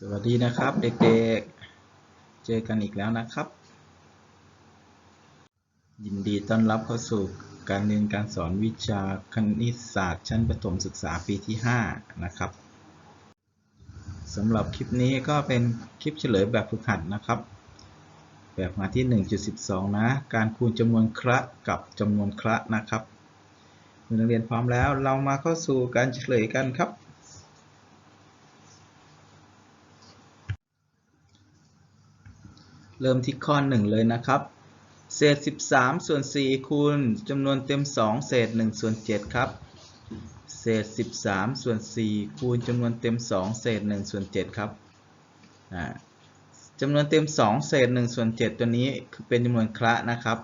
สวัสดีนะครับเด็กๆ เจอกันอีกแล้วนะครับ ยินดีต้อนรับเข้าสู่การเรียนการสอนวิชาคณิตศาสตร์ ชั้นประถมศึกษาปีที่ 5 นะครับสำหรับคลิปนี้ก็เป็นคลิปเฉลยแบบฝึกหัดนะครับ แบบมาที่ 1.12 นะ การคูณจำนวนคระกับจำนวนคระนะครับเมื่อนักเรียนพร้อมแล้วเรามาเข้าสู่การเฉลยกันครับ เริ่มที่ข้อ 1 เลยนะครับ เศษ 13 ส่วน 4 คูณจำนวนเต็ม 2 เศษ 1 ส่วน 7 ครับ เศษ 13 ส่วน 4 คูณจำนวนเต็ม 2 เศษ 1 ส่วน 7 ครับจำนวนเต็ม 2 เศษ 1 ส่วน 7 ตัวนี้คือเป็นจำนวนคระนะครับ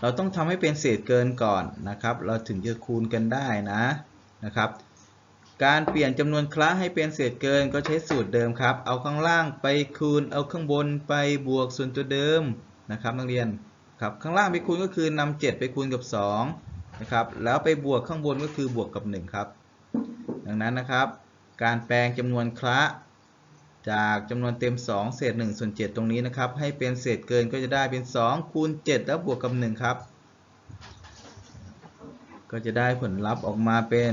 เราต้องทำให้เป็นเศษเกินก่อนนะครับ เราถึงจะคูณกันได้นะนะครับ การเปลี่ยนจำนวนคละให้เป็นเศษเกินก็ใช้สูตรเดิมครับ เอาข้างล่างไปคูณ เอาข้างบนไปบวกส่วนตัวเดิมนะครับนักเรียนครับข้างล่างไปคูณก็คือนำ7ไปคูณกับ2นะครับแล้วไปบวกข้างบนก็คือบวกกับ 1 ครับ ดังนั้นนะครับ การแปลงจำนวนคละจากจำนวนเต็ม 2 เศษ1ส่วน7ตรงนี้นะครับ ให้เป็นเศษเกินก็จะได้เป็น 2 คูณ 7 แล้วบวกกับ 1 ครับ ก็จะได้ผลลัพธ์ออกมาเป็น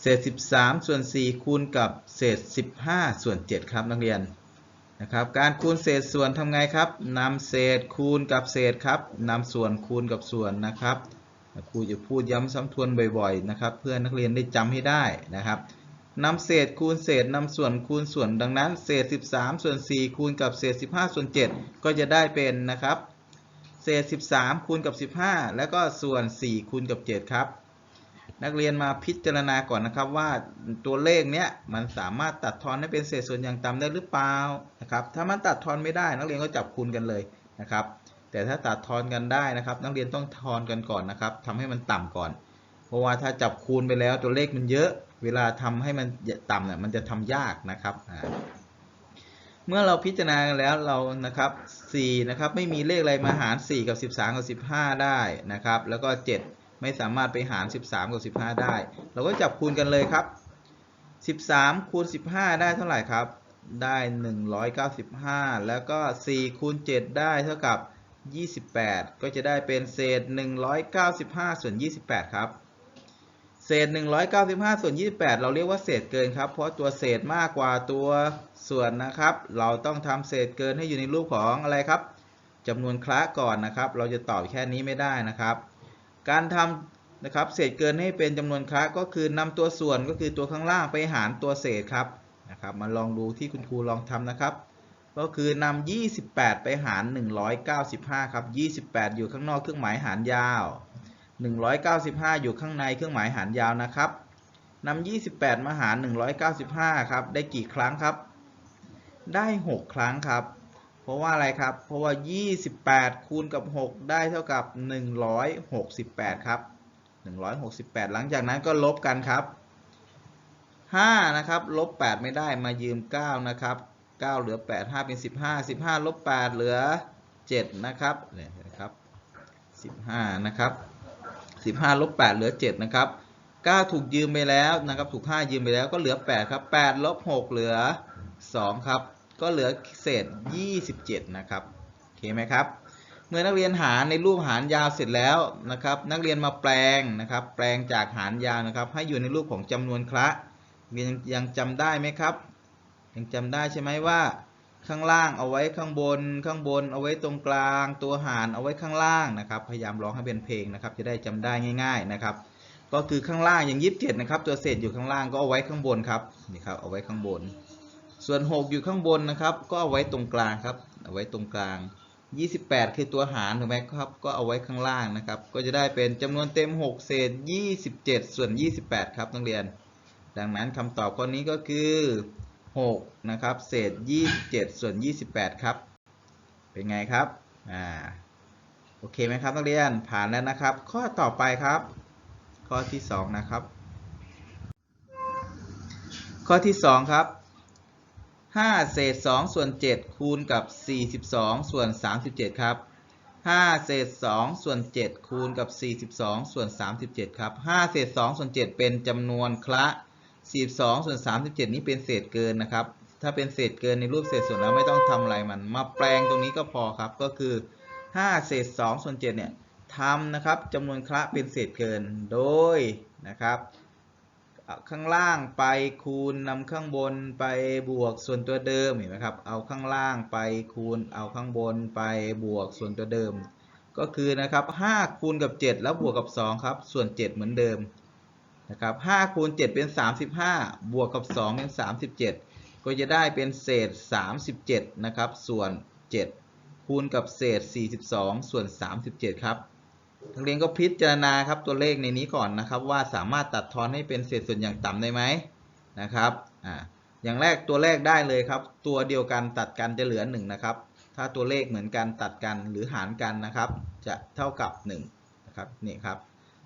เศษ 13 ส่วน 4 คูณกับเศษ 15 ส่วน 7 ครับนักเรียนนะครับการคูณเศษส่วนทำไงครับนำเศษคูณกับเศษครับนำส่วนคูณกับส่วนนะครับครูจะพูดย้ำซ้ำทวนบ่อยๆนะครับเพื่อนักเรียนได้จำให้ได้นะครับนำเศษคูณเศษนำส่วนคูณส่วนดังนั้นเศษ 13 ส่วน 4 คูณกับเศษ 15 ส่วน 7 ก็จะได้เป็นนะครับเศษ 13 คูณกับ 15 แล้วก็ส่วน 4 คูณกับ 7 ครับ นักเรียนมาพิจารณาก่อนนะครับว่าตัวเลขเนี้ยมันสามารถตัดทอนให้เป็นเศษส่วนอย่างต่ำได้หรือเปล่านะครับ ถ้ามันตัดทอนไม่ได้ นักเรียนก็จับคูณกันเลยนะครับ แต่ถ้าตัดทอนกันได้นะครับ นักเรียนต้องทอนกันก่อนนะครับทำให้มันต่ำก่อน เพราะว่าถ้าจับคูณไปแล้วตัวเลขมันเยอะ เวลาทำให้มันต่ำเนี่ยมันจะทำยากนะครับเมื่อเราพิจารณาแล้วเรานะครับ4นะครับไม่มีเลขอะไรมาหาร 4 กับ 13 กับ 15 ได้นะครับ แล้วก็ 7 ไม่สามารถไปหาร 13 กับ 15 ได้ เราก็จับคูณกันเลยครับ 13 คูณ 15 ได้เท่าไหร่ครับ ได้ 195 แล้วก็ 4 คูณ 7 ได้เท่ากับ 28 ก็จะได้เป็นเศษ 195 ส่วน 28 ครับ เศษ 195 ส่วน 28 เราเรียกว่าเศษเกินครับ เพราะตัวเศษมากกว่าตัวส่วนนะครับ เราต้องทำเศษเกินให้อยู่ในรูปของอะไรครับจำนวนคละก่อนนะครับ เราจะตอบแค่นี้ไม่ได้นะครับ การทำนะครับเศษเกินให้เป็นจำนวนคะก็คือนำตัวส่วนก็คือตัวข้างล่างไปหารตัวเศษครับนะครับมาลองดูที่คุณครูลองทำนะครับ ก็คือนำ28 ไปหาร 195 ครับ 28 อยู่ข้างนอกเครื่องหมายหารยาว 195 อยู่ข้างในเครื่องหมายหารยาวนะครับนำ28 มาหาร 195 ครับ ได้กี่ครั้งครับ ได้ 6 ครั้งครับ ราะว่าอะไรครับ เพราะว่า 28 คูณกับ 6 ได้เท่ากับ 168 ครับ 168 หลังจากนั้นก็ลบกันครับ 5 นะครับลบ 8 ไม่ได้มายืม 9 นะครับ 9 เหลือ 8 5 เป็น 15 15 ลบ 8 เหลือ 7 นะครับเนี่ยนะครับ 15 นะครับ 15 ลบ 8 เหลือ 7 นะครับ 9 ถูกยืมไปแล้วนะครับ ถูก 5 ยืมไปแล้วก็เหลือ 8 ครับ 8 ลบ 6 เหลือ 2 ครับ ก็เหลือเศษ 27 นะครับโอเคไหมครับ เมื่อนักเรียนหารในรูปหารยาวเสร็จแล้วนะครับ นักเรียนมาแปลงนะครับ แปลงจากหารยาวนะครับ ให้อยู่ในรูปของจำนวนคละยังยังจำได้ไหมครับ ยังจำได้ใช่ไหมว่า ข้างล่างเอาไว้ข้างบน ข้างบนเอาไว้ตรงกลาง ตัวหารเอาไว้ข้างล่างนะครับ พยายามร้องให้เป็นเพลงนะครับ จะได้จำได้ง่าย ๆนะครับก็คือข้างล่างอย่างยีิบเจ็ดนะครับ ตัวเศษอยู่ข้างล่างก็เอาไว้ข้างบนครับนี่ครับเอาไว้ข้างบน ส่วน 6 อยู่ข้างบนนะครับ ก็เอาไว้ตรงกลางครับ เอาไว้ตรงกลาง 28 คือตัวหารถูกไหมครับ ก็เอาไว้ข้างล่างนะครับ ก็จะได้เป็นจำนวนเต็ม 6 เศษ 27 ส่วน 28 ครับนักเรียน ดังนั้นคำตอบข้อนี้ก็คือ 6 นะครับ เศษ 27 ส่วน 28 ครับ เป็นไงครับ อ่า โอเคไหมครับนักเรียน ผ่านแล้วนะครับ ข้อต่อไปครับ ข้อที่ 2 นะครับ ข้อที่ 2 ครับ 5 เศษ 2 ส่วน 7 คูณกับ 42 ส่วน 37 ครับ 5 เศษ 2 ส่วน 7 คูณกับ 42 ส่วน 37 ครับ 5 เศษ 2 ส่วน 7 เป็นจำนวนคละ 42 ส่วน 37 นี้เป็นเศษเกินนะครับ ถ้าเป็นเศษเกินในรูปเศษส่วนแล้วไม่ต้องทำอะไรมัน มาแปลงตรงนี้ก็พอครับ ก็คือ 5 เศษ 2 ส่วน 7 เนี่ยทำนะครับจำนวนคละเป็นเศษเกิน โดยนะครับ ข้างล่างไปคูณนำข้างบนไปบวกส่วนตัวเดิมเห็นไหมครับ เอาข้างล่างไปคูณเอาข้างบนไปบวกส่วนตัวเดิม ก็คือนะครับ5คูณกับ 7 แล้วบวกกับ 2 ครับ ส่วน 7 เหมือนเดิมนะครับ5คูณ7เป็น 35 บวกกับ 2 เป็น 37 ก็จะได้เป็นเศษ 37 นะครับ ส่วน 7 คูณกับเศษ 42 ส่วน 37 ครับ นักเรียนก็พิจารณาครับตัวเลขในนี้ก่อนนะครับว่าสามารถตัดทอนให้เป็นเศษส่วนอย่างต่ำได้ไหมนะครับอ่าอย่างแรกตัวแรกได้เลยครับ ตัวเดียวกันตัดกันจะเหลือ1นะครับถ้าตัวเลขเหมือนกันตัดกันหรือหารกันนะครับ จะเท่ากับ1นะครับนี่ครับ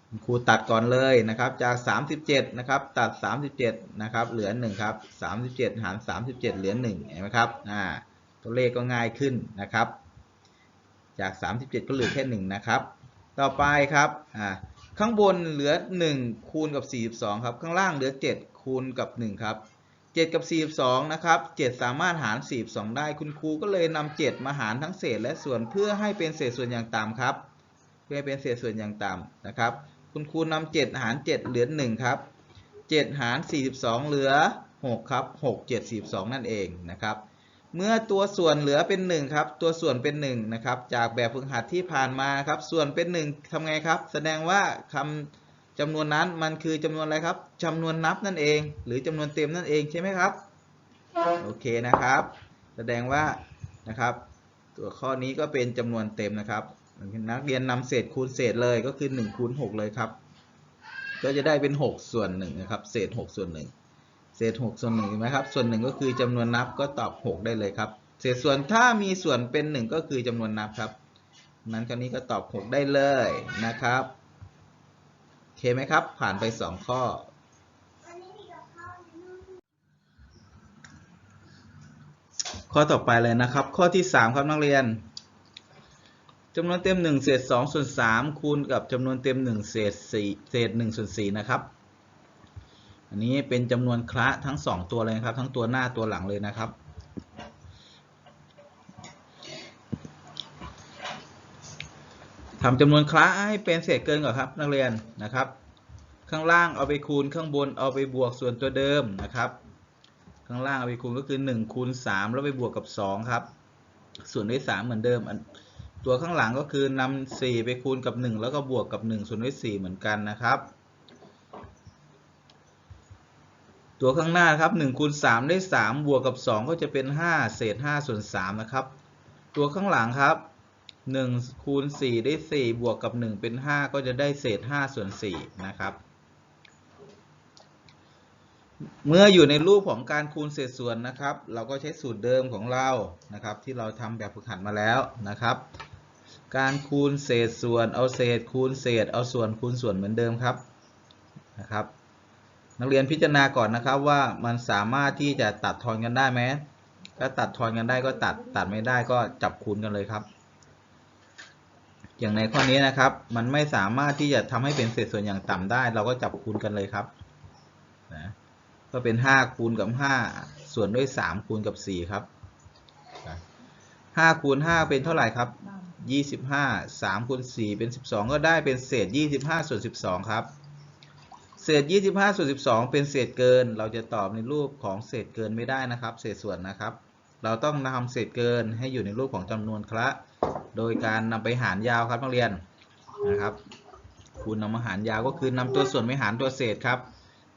คุณครูตัดก่อนเลยนะครับจาก 37นะครับตัด 37นะครับเหลือ1ครับ37 หาร 37 เหลือ1เห็นไหมครับอ่าตัวเลขก็ง่ายขึ้นนะครับ จาก 37 ก็เหลือแค่1นะครับ ต่อไปครับอ่าข้างบนเหลือ 1 คูณกับ 42 ครับ ข้างล่างเหลือ 7 คูณกับ 1 ครับ 7 กับ 42 นะครับ 7 สามารถหาร 42 ได้ คุณครูก็เลยนำ7มาหารทั้งเศษและส่วนเพื่อให้เป็นเศษส่วนอย่างต่ำครับ เพื่อให้เป็นเศษส่วนอย่างต่ำนะครับ คุณครูนำ7หาร 7 เหลือ 1 ครับ 7 หาร 42 เหลือ 6 ครับ 6 7 42 นั่นเองนะครับ เมื่อตัวส่วนเหลือเป็น1ครับ ตัวส่วนเป็น1นะครับ จากแบบฝึกหัดที่ผ่านมาครับ ส่วนเป็น1ทำไงครับ แสดงว่าคำจำนวนนั้นมันคือจำนวนอะไรครับจำนวนนับนั่นเอง หรือจำนวนเต็มนั่นเองใช่ไหมครับ โอเคนะครับ แสดงว่านะครับ ตัวข้อนี้ก็เป็นจำนวนเต็มนะครับ นักเรียนนำเศษคูณเศษเลยก็คือ1คูณ6เลยครับ ก็จะได้เป็น 6 ส่วน1นะครับ เศษ 6 ส่วน1 เศษ6ส่วน1เห็นไหมครับส่วน 1 ก็คือจำนวนนับก็ตอบ 6 ได้เลยครับ เศษส่วนถ้ามีส่วนเป็น 1 ก็คือจำนวนนับครับ นั้นคราวนี้ก็ตอบ 6 ได้เลยนะครับโอเคไหมครับ ผ่านไป 2 ข้อข้อต่อไปเลยนะครับ ข้อที่ 3 ครับนักเรียนจำนวนเต็ม 1 เศษ2ส่วน3คูณกับจำนวนเต็ม 1 เศษ4เศษ1ส่วน4นะครับ อันนี้เป็นจำนวนคละทั้ง 2 ตัวเลยครับ ทั้งตัวหน้าตัวหลังเลยนะครับ ทำจำนวนคละให้เป็นเศษเกินก่อนครับ นักเรียนนะครับ ข้างล่างเอาไปคูณข้างบนเอาไปบวกส่วนตัวเดิมนะครับ ข้างล่างเอาไปคูณก็คือ1คูณ3แล้วไปบวกกับ 2 ครับ ส่วนด้วย3เหมือนเดิมตัวข้างหลังก็คือนำ4ไปคูณกับ 1 แล้วก็บวกกับ1ส่วนด้วย4เหมือนกันนะครับ ตัวข้างหน้าครับ1คูณ3ได้3บวกกับ2ก็จะเป็น 5 เศษ5ส่วน3นะครับ ตัวข้างหลังครับ1คูณ4ได้4บวกกับ 1 เป็น 5 ก็จะได้เศษ5ส่วน4นะครับ เมื่ออยู่ในรูปของการคูณเศษส่วนนะครับ เราก็ใช้สูตรเดิมของเรานะครับ ที่เราทำแบบฝึกหัดมาแล้วนะครับ การคูณเศษส่วนเอาเศษคูณเศษเอาส่วนคูณส่วนเหมือนเดิมครับนะครับ นักเรียนพิจารณาก่อนนะครับว่ามันสามารถที่จะตัดทอนกันได้ไหมถ้าตัดทอนกันได้ก็ตัดตัดไม่ได้ก็จับคูณกันเลยครับ อย่างในข้อนี้นะครับ มันไม่สามารถที่จะทำให้เป็นเศษส่วนอย่างต่ำได้ เราก็จับคูณกันเลยครับนะก็เป็น 5 คูณกับ 5 ส่วนด้วย 3 คูณกับ 4 ครับ 5 คูณ 5 เป็นเท่าไหร่ครับ 25 3คูณ4เป็น 12 ก็ได้เป็นเศษ 25 ส่วน 12 ครับ เศษ 25 ส่วน 12 เป็นเศษเกิน เราจะตอบในรูปของเศษเกินไม่ได้นะครับ เศษส่วนนะครับ เราต้องนำเศษเกินให้อยู่ในรูปของจำนวนคละโดยการนำไปหารยาวครับนักเรียนนะครับ คูณนำมาหารยาวก็คือนำตัวส่วนไปหารตัวเศษครับ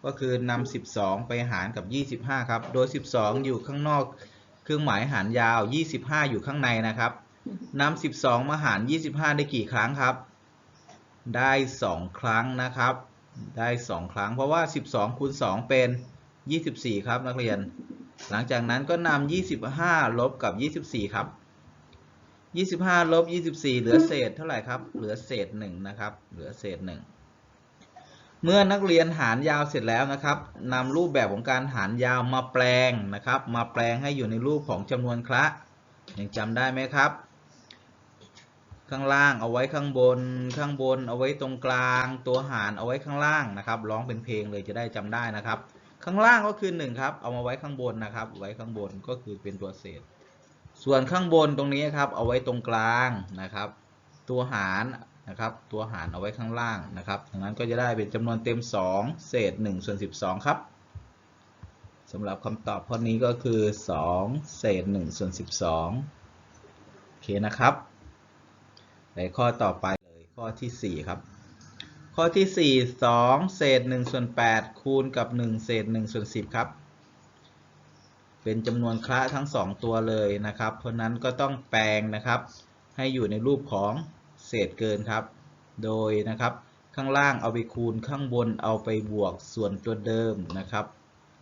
ก็คือนำ12 ไปหารกับ 25 ครับ โดย 12 อยู่ข้างนอก เครื่องหมายหารยาว 25 อยู่ข้างในนะครับนำ12 มาหาร 25 ได้กี่ครั้งครับ ได้ 2 ครั้งนะครับ ได้ 2 ครั้ง เพราะว่า 12คูณ2เป็น 24 ครับนักเรียน หลังจากนั้นก็นำ25 ลบกับ 24 ครับ 25 ลบ 24 เหลือเศษเท่าไหร่ครับ เหลือเศษ 1 นะครับ เหลือเศษ 1 เมื่อนักเรียนหารยาวเสร็จแล้วนะครับนำรูปแบบของการหารยาวมาแปลงนะครับ มาแปลงให้อยู่ในรูปของจำนวนคละยังจำได้ไหมครับ ข้างล่างเอาไว้ข้างบน ข้างบนเอาไว้ตรงกลาง ตัวหารเอาไว้ข้างล่างนะครับร้องเป็นเพลงเลยจะได้จำได้นะครับ ข้างล่างก็คือ1ครับเอามาไว้ข้างบนนะครับ ไว้ข้างบนก็คือเป็นตัวเศษ ส่วนข้างบนตรงนี้ครับเอาไว้ตรงกลางนะครับ ตัวหารนะครับ ตัวหารเอาไว้ข้างล่างนะครับดังนั้นก็จะได้เป็นจำนวนเต็ม 2 เศษ1ส่วน12 ครับสำหรับคำตอบข้อนี้ก็คือ 2 เศษ1ส่วน12 โอเคนะครับ ไปข้อต่อไปเลยข้อทีสี่ 4 ครับ ข้อที่ 4 2 เศษ1ส่วน8คูณกับ 1 เศษ1ส่วน10 ครับ เป็นจำนวนคละทั้ง 2 ตัวเลยนะครับ เพราะนั้นก็ต้องแปลงนะครับ ให้อยู่ในรูปของเศษเกินครับ โดยนะครับข้างล่างเอาไปคูณข้างบนเอาไปบวกส่วนตัวเดิมนะครับ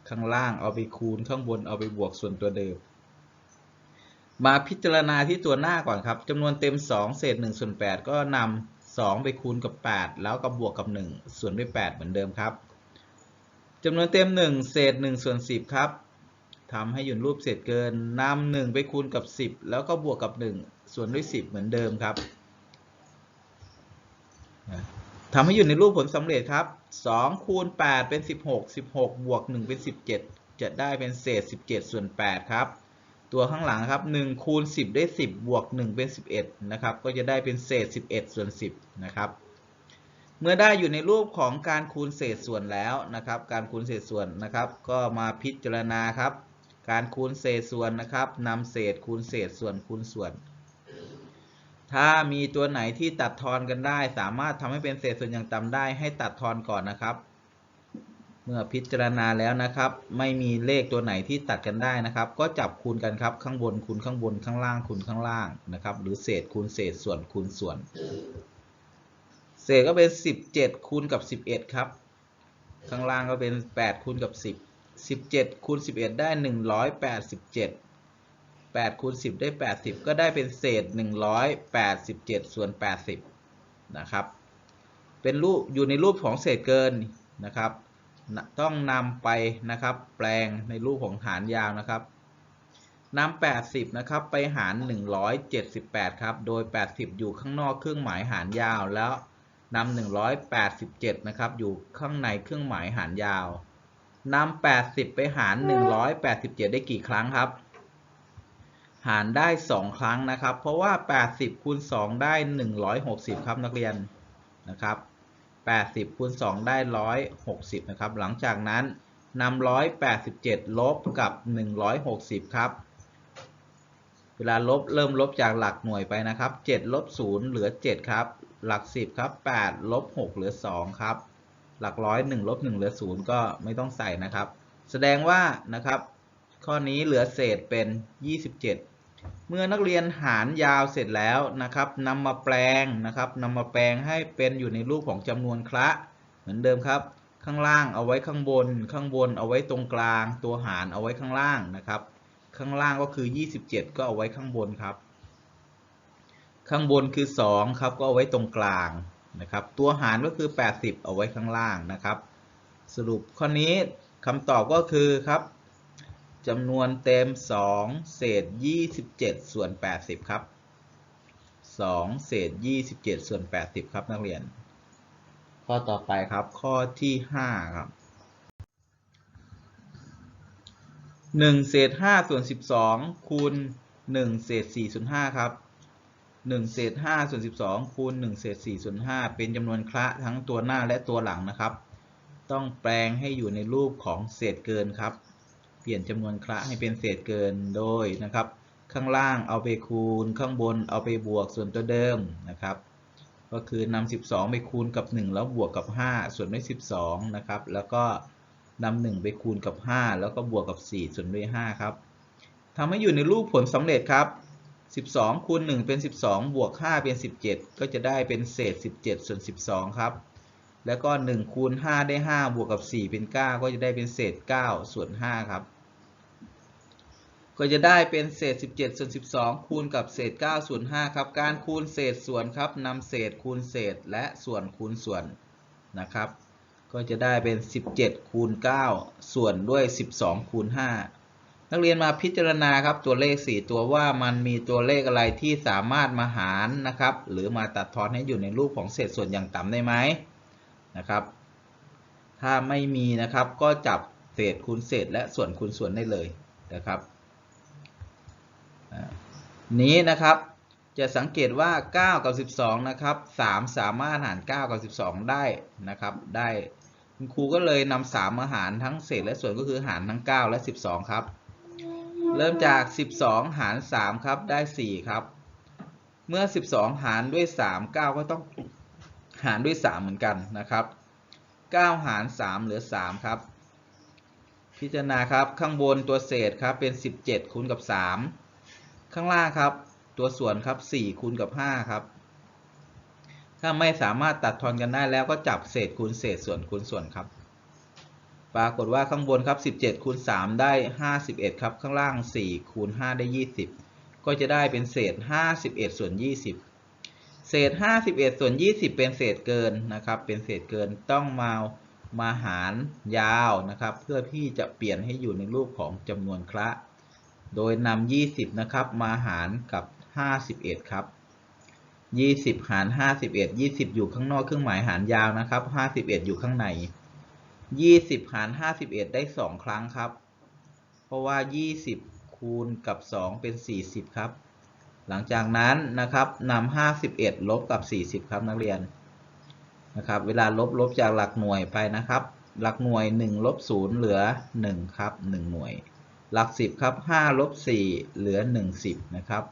ข้างล่างเอาไปคูณข้างบนเอาไปบวกส่วนตัวเดิม มาพิจารณาที่ตัวหน้าก่อนครับจำนวนเต็ม 2 เศษ1ส่วน8ก็นำ2 ไปคูณกับ 8 แล้วก็บวกกับ 1 ส่วนด้วย 8 เหมือนเดิมครับจำนวนเต็ม 1 เศษ1ส่วน10 ครับทำให้อยู่นรูปเศษเกินนำ1ไปคูณกับ 10 แล้วก็บวกกับ 1 ส่วนด้วย 10 เหมือนเดิมครับทำให้อยู่ในรูปผลสำเร็จครับ2คูณ8เป็น 16 16 บวก 1 เป็น 17 จะได้เป็นเศษ 17 ส่วน 8 ครับ ตัวข้างหลังครับ1คูณ10 ได้ 10 บวก 1 เป็น 11 นะครับ ก็จะได้เป็นเศษ 11 ส่วน 10 นะครับ เมื่อได้อยู่ในรูปของการคูณเศษส่วนแล้วนะครับ การคูณเศษส่วนนะครับ ก็มาพิจารณาครับ การคูณเศษส่วนนะครับนำเศษคูณเศษส่วนคูณส่วน ถ้ามีตัวไหนที่ตัดทอนกันได้ สามารถทำให้เป็นเศษส่วนอย่างต่ำได้ให้ตัดทอนก่อนนะครับ เมื่อพิจารณาแล้วนะครับ ไม่มีเลขตัวไหนที่ตัดกันได้นะครับ ก็จับคูณกันครับข้างบนคูณข้างบนข้างล่างคูณข้างล่างนะครับ หรือเศษคูณเศษส่วนคูณส่วน เศษก็เป็น 17 คูณกับ 11 ครับ ข้างล่างก็เป็น 8 คูณกับ 10 17คูณ11 ได้ 187 8คูณ10 ได้ 80 ก็ได้เป็นเศษ 187 ส่วน 80 นะครับ เป็นรูปอยู่ในรูปของเศษเกินนะครับ ต้องนำไปนะครับ แปลงในรูปของหารยาวนะครับนำ80นะครับไปหาร 178ครับ โดย 80 อยู่ข้างนอกเครื่องหมายหารยาว แล้วนำ187นะครับ อยู่ข้างในเครื่องหมายหารยาวนำ80 ไปหาร 187 ได้กี่ครั้งครับ หารได้ 2 ครั้งนะครับ เพราะว่า 80คูณ2ได้ 160 ครับนักเรียนนะครับ 80คูณ2ได้ 160 นะครับ หลังจากนั้นนำ187 ลบกับ 160 ครับ เวลาลบเริ่มลบจากหลักหน่วยไปนะครับ 7 ลบ 0 เหลือ 7 ครับ หลัก 10 ครับ 8 ลบ 6 เหลือ 2 ครับ หลักร้อย1ลบ 1 เหลือ 0 ก็ไม่ต้องใส่นะครับ แสดงว่านะครับ ข้อนี้เหลือเศษเป็น 27 เมื่อนักเรียนหารยาวเสร็จแล้วนะครับนำมาแปลงนะครับนำมาแปลงให้เป็นอยู่ในรูปของจำนวนคละ เหมือนเดิมครับ ข้างล่างเอาไว้ข้างบน ข้างบนเอาไว้ตรงกลาง ตัวหารเอาไว้ข้างล่างนะครับ ข้างล่างก็คือ 27 ก็เอาไว้ข้างบนครับ ข้างบนคือ 2 ครับก็เอาไว้ตรงกลางนะครับ ตัวหารก็คือ 80 เอาไว้ข้างล่างนะครับ สรุปข้อนี้คำตอบก็คือครับ จำนวนเต็ม 2 เศษ 27 ส่วน 80 ครับ 2 เศษ 27 ส่วน 80 ครับนักเรียน ข้อต่อไปครับ ข้อที่ 5 ครับ 1 เศษ 5 ส่วน 12 คูณ 1 เศษ 4 ส่วน 5 ครับ 1 เศษ 5 ส่วน 12 คูณ 1 เศษ 4 ส่วน 5 เป็นจำนวนคละทั้งตัวหน้าและตัวหลังนะครับ ต้องแปลงให้อยู่ในรูปของเศษเกินครับ เปลี่ยนจำนวนคละให้เป็นเศษเกินโดยนะครับ ข้างล่างเอาไปคูณข้างบนเอาไปบวกส่วนตัวเดิมนะครับ ก็คือนำ12 ไปคูณกับ 1 แล้วบวกกับ 5 ส่วนด้วย12นะครับ แล้วก็นำ1ไปคูณกับ 5 แล้วก็บวกกับ 4 ส่วนด้วย5ครับทำให้อยู่ในรูปผลสำเร็จครับ 12 คูณ 1 เป็น 12 บวก 5 เป็น 17 ก็จะได้เป็นเศษ 17 ส่วน 12 ครับ แล้วก็ 1 คูณ 5 ได้ 5 บวกกับ 4 เป็น 9 ก็จะได้เป็นเศษ 9 ส่วน 5 ครับ ก็จะได้เป็นเศษ 17 ส่วน 12 คูณกับเศษ 9 ส่วน 5 ครับ การคูณเศษส่วนครับนำเศษคูณเศษและส่วนคูณส่วนนะครับ ก็จะได้เป็น 17 คูณ 9 ส่วนด้วย 12 คูณ 5 นักเรียนมาพิจารณาครับตัวเลข 4 ตัวว่ามันมีตัวเลขอะไรที่สามารถมาหารนะครับ หรือมาตัดทอนให้อยู่ในรูปของเศษส่วนอย่างต่ำได้ไหมนะครับ ถ้าไม่มีนะครับก็จับเศษคูณเศษและส่วนคูณส่วนได้เลยนะครับ นี้นะครับจะสังเกตว่า 9 กับ 12 นะครับ 3 สามารถหาร 9 กับ 12 ได้นะครับ ได้คุณครูก็เลยนำ3มาหารทั้งเศษและส่วนก็คือหารทั้ง 9 และ 12 ครับ เริ่มจาก 12 หาร 3 ครับ ได้ 4 ครับ เมื่อ 12 หารด้วย 3 9 ก็ต้องหารด้วย 3 เหมือนกันนะครับ 9 หาร 3 เหลือ 3 ครับ พิจารณาครับ ข้างบนตัวเศษครับเป็น 17 คูณกับ 3 ข้างล่างครับ ตัวส่วนครับ4คูณกับ5ครับ ถ้าไม่สามารถตัดทอนกันได้แล้วก็จับเศษคูณเศษส่วนคูณส่วนครับ ปรากฏว่าข้างบนครับ 17คูณ3ได้ 51 ครับ ข้างล่าง4คูณ5ได้ 20 ก็จะได้เป็นเศษ 51 ส่วน 20 เศษ 51 ส่วน 20 เป็นเศษเกินนะครับ เป็นเศษเกินต้องมามาหารยาวนะครับ เพื่อที่จะเปลี่ยนให้อยู่ในรูปของจำนวนคระ โดยนำ20 นะครับ มาหารกับ 51 ครับ 20 หาร 51 20 อยู่ข้างนอกเครื่องหมายหารยาวนะครับ 51 อยู่ข้างใน 20 หาร 51 ได้ 2 ครั้งครับ เพราะว่า 20 คูณกับ 2 เป็น 40 ครับ หลังจากนั้นนะครับนำ51 ลบกับ 40 ครับนักเรียนนะครับ เวลาลบลบจากหลักหน่วยไปนะครับ หลักหน่วย 1 ลบ 0 เหลือ 1 ครับ 1 หน่วย หลัก 10 ครับ5ลบ4เหลือ 10 นะครับ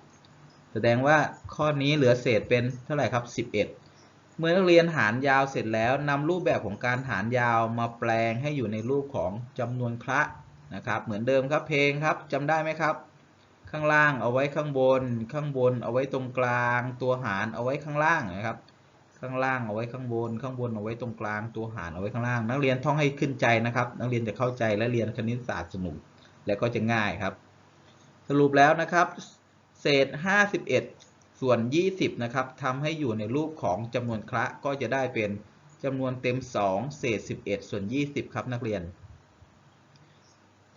แสดงว่าข้อนี้เหลือเศษเป็นเท่าไหร่ครับ 11 เมื่อนักเรียนหารยาวเสร็จแล้วนำรูปแบบของการหารยาวมาแปลงให้อยู่ในรูปของจำนวนคระนะครับ เหมือนเดิมครับเพลงครับจำได้ไหมครับ ข้างล่างเอาไว้ข้างบน ข้างบนเอาไว้ตรงกลาง ตัวหารเอาไว้ข้างล่างนะครับ ข้างล่างเอาไว้ข้างบน ข้างบนเอาไว้ตรงกลาง ตัวหารเอาไว้ข้างล่าง นักเรียนท่องให้ขึ้นใจนะครับ นักเรียนจะเข้าใจและเรียนคณิตศาสตร์สนุก และก็จะง่ายครับ สรุปแล้วนะครับ เศษ 51 ส่วน 20 นะครับทำให้อยู่ในรูปของจำนวนคระก็จะได้เป็นจำนวนเต็ม 2 เศษ 11 ส่วน 20 ครับนักเรียน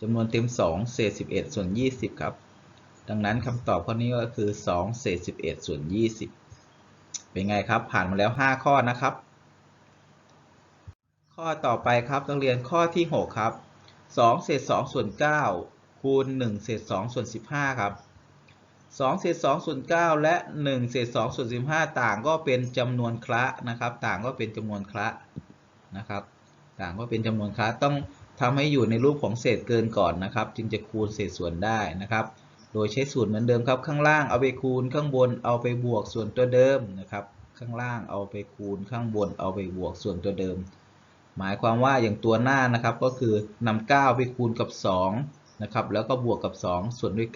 จำนวนเต็ม 2 เศษ 11 ส่วน 20 ครับ ดังนั้นคำตอบข้อนี้ก็คือ 2 เศษ 11 ส่วน 20 เป็นไงครับ ผ่านมาแล้ว 5 ข้อนะครับ ข้อต่อไปครับนักเรียนข้อที่ 6 ครับ 2เศษ2ส่วน9คูณ1เศษ2ส่วน15ครับ2เศษ2ส่วน9และ1เศษ2ส่วน15 ต่างก็เป็นจำนวนคระนะครับ ต่างก็เป็นจำนวนคระนะครับ ต่างก็เป็นจำนวนคระต้องทำให้อยู่ในรูปของเศษเกินก่อนนะครับ จึงจะคูณเศษส่วนได้นะครับ โดยใช้สูตรเหมือนเดิมครับข้างล่างเอาไปคูณข้างบนเอาไปบวกส่วนตัวเดิมนะครับ ข้างล่างเอาไปคูณข้างบนเอาไปบวกส่วนตัวเดิม หมายความว่าอย่างตัวหน้านะครับก็คือนำ9ไปคูณกับ2นะครับแล้วก็บวกกับ 2 ส่วนด้วย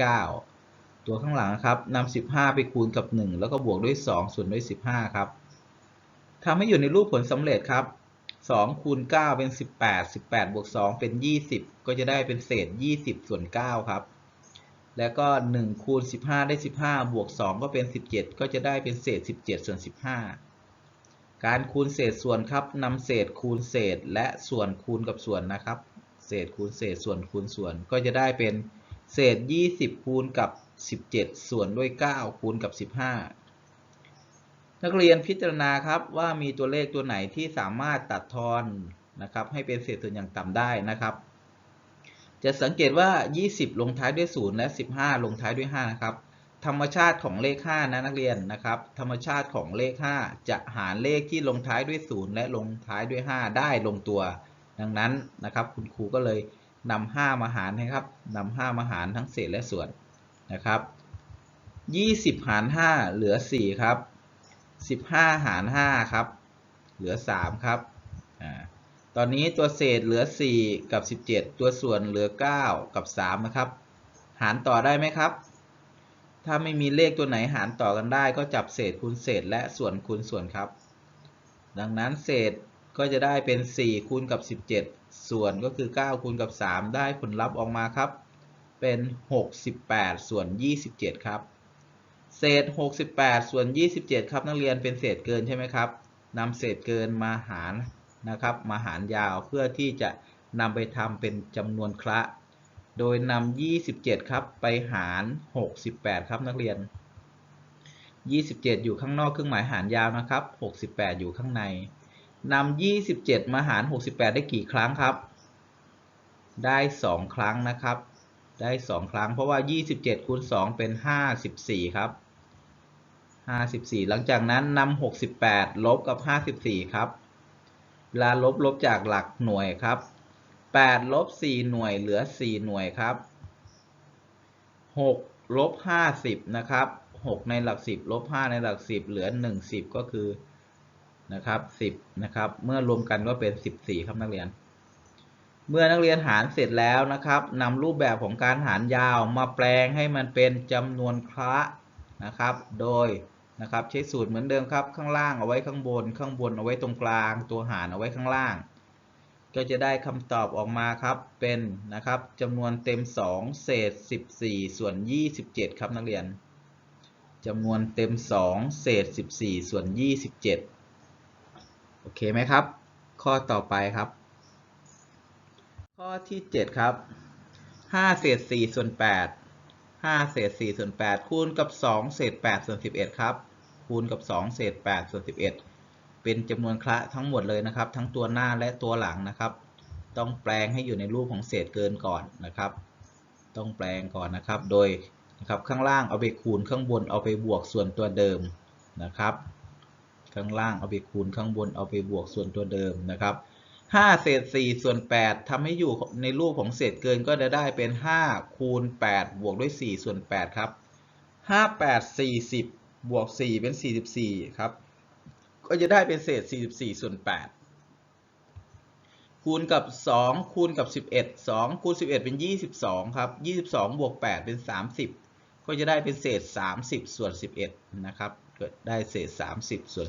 9 ตัวข้างหลังครับนำ15 ไปคูณกับ 1 แล้วก็บวกด้วย 2 ส่วนด้วย 15 ครับทำให้อยู่ในรูปผลสำเร็จครับ2คูณ9เป็น 18 18บวก2เป็น 20 ก็จะได้เป็นเศษ 20 ส่วน 9 ครับ แล้วก็1คูณ15 ได้ 15 บวก 2 ก็เป็น 17 ก็จะได้เป็นเศษ 17 ส่วน 15 การคูณเศษส่วนครับนำเศษคูณเศษและส่วนคูณกับส่วนนะครับ เศษคูณเศษส่วนคูณส่วน ก็จะได้เป็นเศษ 20 คูณกับ 17 ส่วนด้วย 9 คูณกับ 15 นักเรียนพิจารณาครับว่ามีตัวเลขตัวไหนที่สามารถตัดทอนนะครับให้เป็นเศษส่วนอย่างต่ำได้นะครับ จะสังเกตว่า 20 ลงท้ายด้วย 0 และ 15 ลงท้ายด้วย 5 นะครับ ธรรมชาติของเลข 5 นะนักเรียนนะครับ ธรรมชาติของเลข 5 จะหารเลขที่ลงท้ายด้วย 0 และลงท้ายด้วย 5 ได้ลงตัว ดังนั้นนะครับ คุณครูก็เลยนำ5มาหารนะครับนำ5มาหารทั้งเศษและส่วนนะครับ 20 หาร 5 เหลือ 4 ครับ 15 หาร 5 ครับ เหลือ 3 ครับอ่าตอนนี้ตัวเศษเหลือ 4 กับ 17 ตัวส่วนเหลือ 9 กับ 3 นะครับ หารต่อได้ไหมครับ ถ้าไม่มีเลขตัวไหนหารต่อกันได้ ก็จับเศษคูณเศษและส่วนคูณส่วนครับ ดังนั้นเศษก็จะได้เป็น 4 คูณกับ 17 ส่วนก็คือ 9 คูณกับ 3 ได้ผลลัพธ์ออกมาครับ เป็น 68 ส่วน 27 ครับ เศษ 68 ส่วน 27 ครับนักเรียนเป็นเศษเกินใช่ไหมครับนำเศษเกินมาหารนะครับ มาหารยาวเพื่อที่จะนำไปทำเป็นจำนวนคระ โดยนำ27 ครับ ไปหาร 68 ครับนักเรียน 27 อยู่ข้างนอกเครื่องหมายหารยาวนะครับ 68 อยู่ข้างในนำ27 มาหาร 68 ได้กี่ครั้งครับ ได้ 2 ครั้งนะครับ ได้ 2 ครั้ง เพราะว่า 27 คูณ 2 เป็น 54 ครับ 54 หลังจากนั้นนำ68 ลบกับ 54 ครับ เวลาลบลบจากหลักหน่วยครับ 8ลบ4หน่วยเหลือ 4 หน่วยครับ6ลบ50นะครับ6ในหลัก 10ลบ5ในหลัก 10 เหลือ 1 10 ก็คือนะครับ10นะครับ เมื่อรวมกันก็เป็น 14 ครับนักเรียน เมื่อนักเรียนหารเสร็จแล้วนะครับนำรูปแบบของการหารยาวมาแปลงให้มันเป็นจำนวนคละนะครับ โดยนะครับใช้สูตรเหมือนเดิมครับ ข้างล่างเอาไว้ข้างบน ข้างบนเอาไว้ตรงกลาง ตัวหารเอาไว้ข้างล่าง ก็จะได้คำตอบออกมาครับเป็นนะครับจำนวนเต็ม 2 เศษ 14 ส่วน 27 ครับนักเรียนจำนวนเต็ม 2 เศษ 14 ส่วน 27 โอเคไหมครับ ข้อต่อไปครับ ข้อที่ 7 ครับ 5 เศษ 4 ส่วน 8 5 เศษ 4 ส่วน 8 คูณกับ 2 เศษ 8 ส่วน 11 ครับ คูณกับ 2 เศษ 8 ส่วน 11 เป็นจำนวนคละทั้งหมดเลยนะครับ ทั้งตัวหน้าและตัวหลังนะครับ ต้องแปลงให้อยู่ในรูปของเศษเกินก่อนนะครับ ต้องแปลงก่อนนะครับ โดยนะครับข้างล่างเอาไปคูณข้างบนเอาไปบวกส่วนตัวเดิมนะครับ ข้างล่างเอาไปคูณข้างบนเอาไปบวกส่วนตัวเดิมนะครับ5เศษ4ส่วน8ทำให้อยู่ในรูปของเศษเกินก็จะได้เป็น 5 คูณ 8 บวกด้วย 4 ส่วน 8 ครับ 5 8 40 บวก 4 เป็น 44 ครับ ก็จะได้เป็นเศษ 44 ส่วน 8 คูณกับ 2 คูณกับ 11 2 คูณ 11 เป็น 22 ครับ 22 บวก 8 เป็น 30 ก็จะได้เป็นเศษ 30 ส่วน 11 นะครับ เกิดได้เศษ 30 ส่วน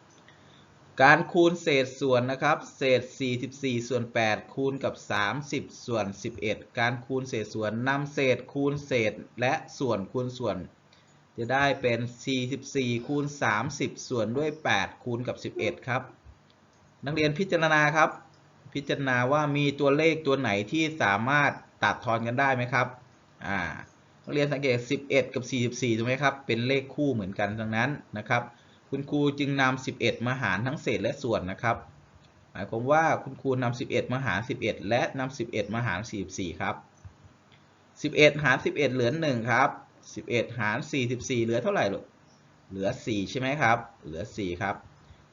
11 การคูณเศษส่วนนะครับ เศษ 44 ส่วน 8 คูณกับ 30 ส่วน 11 การคูณเศษส่วนนำเศษคูณเศษและส่วนคูณส่วน จะได้เป็น 44 คูณ 30 ส่วนด้วย 8 คูณกับ 11 ครับ นักเรียนพิจารณาครับ พิจารณาว่ามีตัวเลขตัวไหนที่สามารถตัดทอนกันได้ไหมครับ อ่า นักเรียนสังเกต 11 กับ 44 ถูกไหมครับ เป็นเลขคู่เหมือนกันดังนั้นนะครับ คุณครูจึงนำ 11 มาหารทั้งเศษและส่วนนะครับ หมายความว่าคุณครูนำ 11 มาหาร 11 และนำ11 มาหาร 44 ครับ 11 หาร 11 เหลือ 1 ครับ 11 หาร 44 เหลือเท่าไหร่ลูก เหลือ 4 ใช่ไหมครับ เหลือ 4 ครับ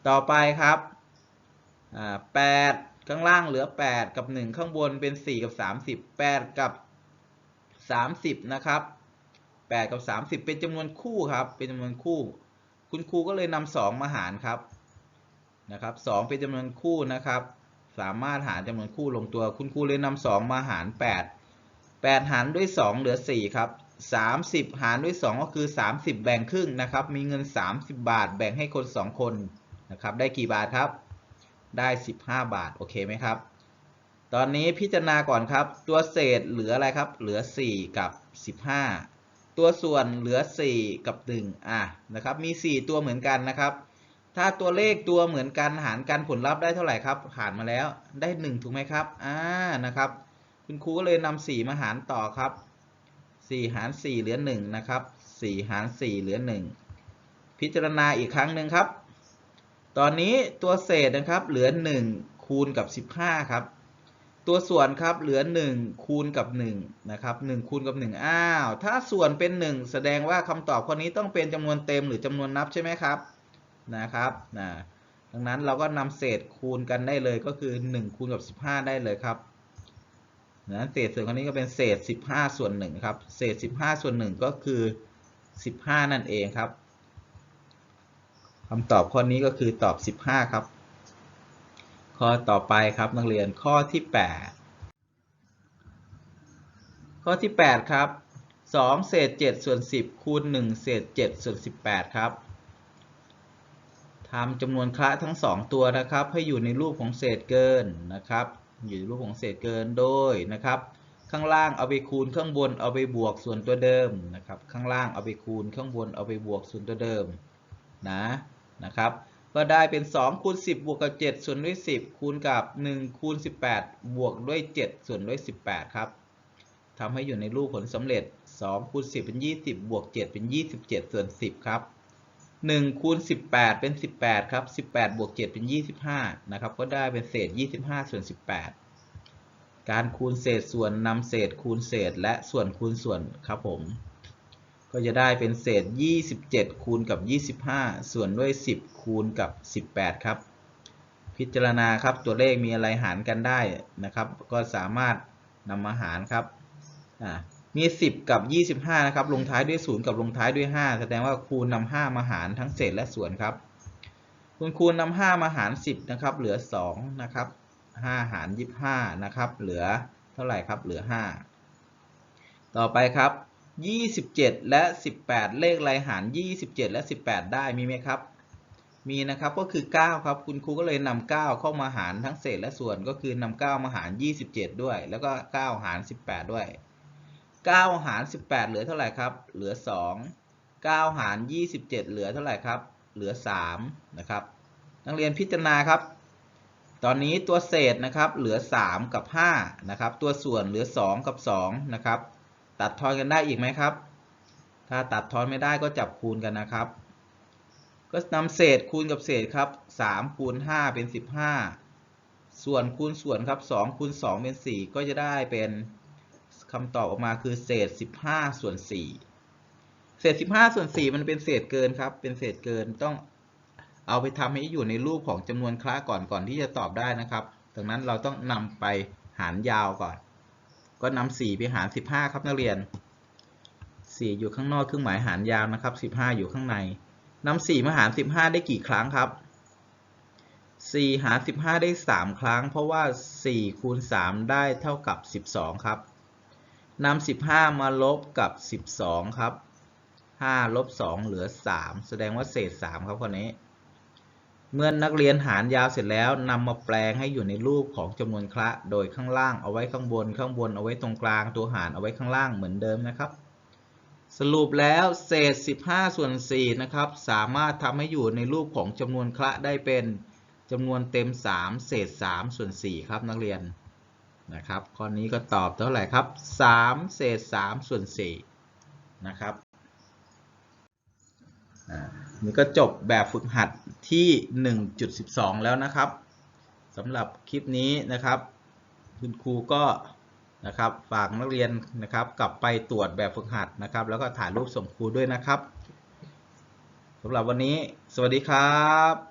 ต่อไปครับ8ข้างล่างเหลือ 8 กับ 1 ข้างบนเป็น 4 กับ 30 8 กับ 30 นะครับ 8 กับ 30 เป็นจำนวนคู่ครับ เป็นจำนวนคู่ คุณครูก็เลยนำสองมาหารครับ นะครับสองเป็นจำนวนคู่นะครับ สามารถหารจำนวนคู่ลงตัว คุณครูเลยนำสองมาหาร 8 8 หารด้วย 2 เหลือ 4 ครับ 30 หารด้วย 2 ก็คือ 30 แบ่งครึ่งนะครับ มีเงิน 30 บาท แบ่งให้คน 2 คนนะครับ ได้กี่บาทครับ ได้ 15 บาท โอเคไหมครับ ตอนนี้พิจารณาก่อนครับ ตัวเศษเหลืออะไรครับ เหลือ 4 กับ 15 ตัวส่วนเหลือ 4 กับ 1 อะนะครับ มี 4 ตัวเหมือนกันนะครับ ถ้าตัวเลขตัวเหมือนกันหารกันผลลัพธ์ได้เท่าไหร่ครับ หารมาแล้วได้ 1 ถูกไหมครับ อ่า นะครับ คุณครูก็เลยนำ4มาหารต่อครับ 4 หาร 4 เหลือ1นะครับ4หาร 4 เหลือ 1 พิจารณาอีกครั้งหนึ่งครับ ตอนนี้ตัวเศษนะครับเหลือ 1 คูณกับ 15 ครับ ตัวส่วนครับเหลือ 1 คูณกับ1นะครับ1คูณกับ 1 อ้าว ถ้าส่วนเป็น 1 แสดงว่าคำตอบข้อนี้ต้องเป็นจำนวนเต็มหรือจำนวนนับใช่ไหมครับนะครับนะดังนั้นเราก็นำเศษคูณกันได้เลยก็คือ 1 คูณกับ 15 ได้เลยครับ นะเศษส่วนข้อนี้ก็เป็นเศษ 15 ส่วน1ครับ เศษ 15 ส่วน1ก็คือ 15 นั่นเองครับคำตอบข้อนี้ก็คือตอบ 15 ครับ ข้อต่อไปครับนักเรียนข้อที่ 8 ข้อที่ 8 ครับ 2 เศษ 7 ส่วน 10 คูณ 1 เศษ 7 ส่วน 18 ครับทำจำนวนคละทั้ง 2 ตัวนะครับ ให้อยู่ในรูปของเศษเกินนะครับ อยู่ในรูปของเศษเกินโดยนะครับ ข้างล่างเอาไปคูณข้างบนเอาไปบวกส่วนตัวเดิมนะครับ ข้างล่างเอาไปคูณข้างบนเอาไปบวกส่วนตัวเดิมนะนะครับก็ได้เป็น 2 คูณ 10 บวกกับ 7 ส่วนด้วย 10 คูณกับ 1 คูณ 18 บวกด้วย 7 ส่วนด้วย 18 ครับทำให้อยู่ในรูปผลสำเร็จ 2 คูณ 10 เป็น 20 บวก 7 เป็น 27 ส่วน 10 ครับ 1คูณ18 เป็น 18 ครับ 18 บวก 7 เป็น 25 นะครับ ก็ได้เป็นเศษ 25 ส่วน 18 การคูณเศษส่วนนำเศษคูณเศษและส่วนคูณส่วนครับผม ก็จะได้เป็นเศษ 27 คูณกับ 25 ส่วนด้วย 10 คูณกับ 18 ครับ พิจารณาครับตัวเลขมีอะไรหารกันได้นะครับ ก็สามารถนำมาหารครับ อ่า มี 10 กับ 25 นะครับ ลงท้ายด้วย 0 กับลงท้ายด้วย 5 แสดงว่าคูณนำ5มาหารทั้งเศษและส่วนครับ คุณคูณนำ5มาหาร 10 นะครับ เหลือ 2 นะครับ 5 หาร 25 นะครับ เหลือเท่าไหร่ครับ เหลือ 5 ต่อไปครับ 27 และ 18 เลขอะไรหาร 27 และ 18 ได้มีไหมครับ มีนะครับก็คือ 9 ครับ คุณครูก็เลยนำ9เข้ามาหารทั้งเศษและส่วนก็คือนำ9มาหาร 27 ด้วย แล้วก็ 9 หาร 18 ด้วย 9 หาร 18 เหลือเท่าไหร่ครับ เหลือ 2 9 หาร 27 เหลือเท่าไหร่ครับ เหลือ 3 นะครับ นักเรียนพิจารณาครับ ตอนนี้ตัวเศษนะครับเหลือ 3 กับ 5 นะครับ ตัวส่วนเหลือ 2 กับ 2 นะครับ ตัดทอนกันได้อีกไหมครับ ถ้าตัดทอนไม่ได้ก็จับคูณกันนะครับ ก็นำเศษคูณกับเศษครับ 3 คูณ 5 เป็น 15 ส่วนคูณส่วนครับ 2 คูณ 2 เป็น 4 ก็จะได้เป็น คำตอบออกมาคือเศษ 15 ส่วน 4 เศษ 15 ส่วน 4 มันเป็นเศษเกินครับ เป็นเศษเกินต้องเอาไปทำให้อยู่ในรูปของจำนวนคละก่อนก่อนที่จะตอบได้นะครับ ดังนั้นเราต้องนำไปหารยาวก่อน ก็นำ4ไปหาร 15 ครับนักเรียน 4 อยู่ข้างนอกเครื่องหมายหารยาวนะครับ 15 อยู่ข้างในนำ4มาหาร 15 ได้กี่ครั้งครับ4หาร15 ได้ 3 ครั้ง เพราะว่า 4 คูณ 3 ได้เท่ากับ 12 ครับ นำ15 มาลบกับ 12 ครับ 5 ลบ 2 เหลือ 3 แสดงว่าเศษ 3 ครับคนนี้ เมื่อนนักเรียนหารยาวเสร็จแล้วนำมาแปลงให้อยู่ในรูปของจำนวนคละ โดยข้างล่างเอาไว้ข้างบน ข้างบนเอาไว้ตรงกลาง ตัวหารเอาไว้ข้างล่างเหมือนเดิมนะครับ สรุปแล้วเศษ 15 ส่วน 4 นะครับ สามารถทำให้อยู่ในรูปของจำนวนคละได้เป็นจำนวนเต็ม 3 เศษ 3 ส่วน 4 ครับนักเรียน นะครับข้อนี้ก็ตอบเท่าไหร่ครับ 3 เศษ 3 ส่วน 4 นะครับนี่ก็จบแบบฝึกหัดที่ 1.12 แล้วนะครับสำหรับคลิปนี้นะครับ คุณครูก็นะครับฝากนักเรียนนะครับ กลับไปตรวจแบบฝึกหัดนะครับ แล้วก็ถ่ายรูปส่งครูด้วยนะครับสำหรับวันนี้ สวัสดีครับ